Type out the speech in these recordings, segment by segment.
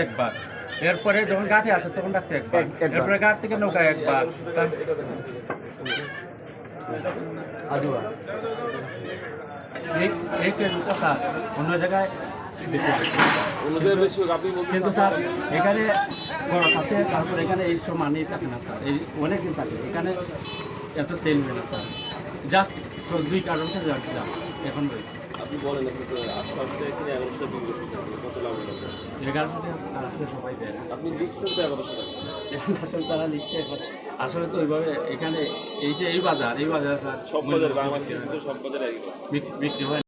একবার। এরপরে যখন ঘাটে আসে তখন রাখছে একবার। এরপরে ঘাট থেকে নৌকায় একবার। তার- আদুয়া এই এই কেসটা স্যার অন্য জায়গায় কিন্তু স্যার এখানে খরচ আছে তারপর এখানে এই সব মানি থাকে না স্যার। এই অনেক দিন থাকে। এখানে এত সেল হয় না স্যার। জাস্ট দুই কারণ থেকে এখন রয়েছে। আপনি বলেন আপনি তো আটশো আশি কিনে এগারোশো টাকা বিক্রি করছেন কত লাভ হলো? এগারোশো টাকা সবাই দেয় না। আপনি লিখছেন তো এগারোশো টাকা। আসলে তারা লিখছে আসলে তো ওইভাবে এখানে এই যে এই বাজার এই বাজার স্যার সব বাজার বাংলাদেশের কিন্তু সব বাজারে। বিক্রি হয়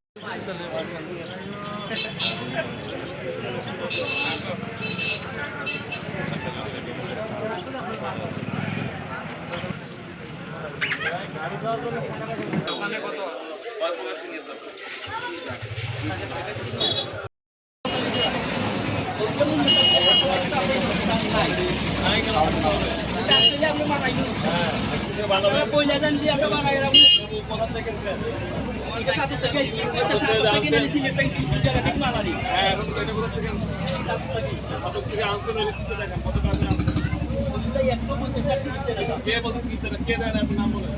কত? কে টা? কে দেয় না? নাম বলেন।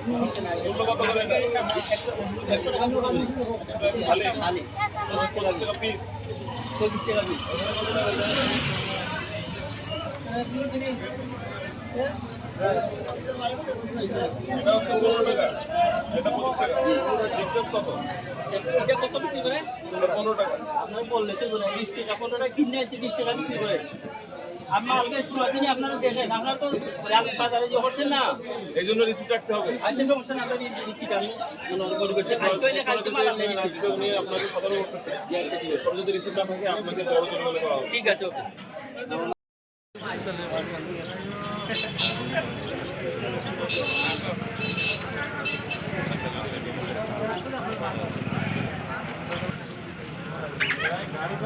এটা? পনেরো টাকা। এটা পঁচিশ টাকা। Difference কত? এটা কত বিক্রি করে? পনেরো টাকা। আপনার বললে তো বলে বিশ টাকা পনেরো টাকা কিনে আছে বিশ টাকা বিক্রি করে। আপনার শুরু আছে আপনারা দেখেন। আপনারা তো বাজারে যে হচ্ছেন না। এই জন্য রিসিপ্ট রাখতে হবে। আচ্ছা সমস্যা না আপনার দিচ্ছি আমি করতে হইলে মাল আজকে উনি আপনাকে জি, আচ্ছা, ঠিক আছে। যদি রিসিপ্ট না থাকে আপনাকে বড় জরিমানা করা হবে। ঠিক আছে ওকে। Thank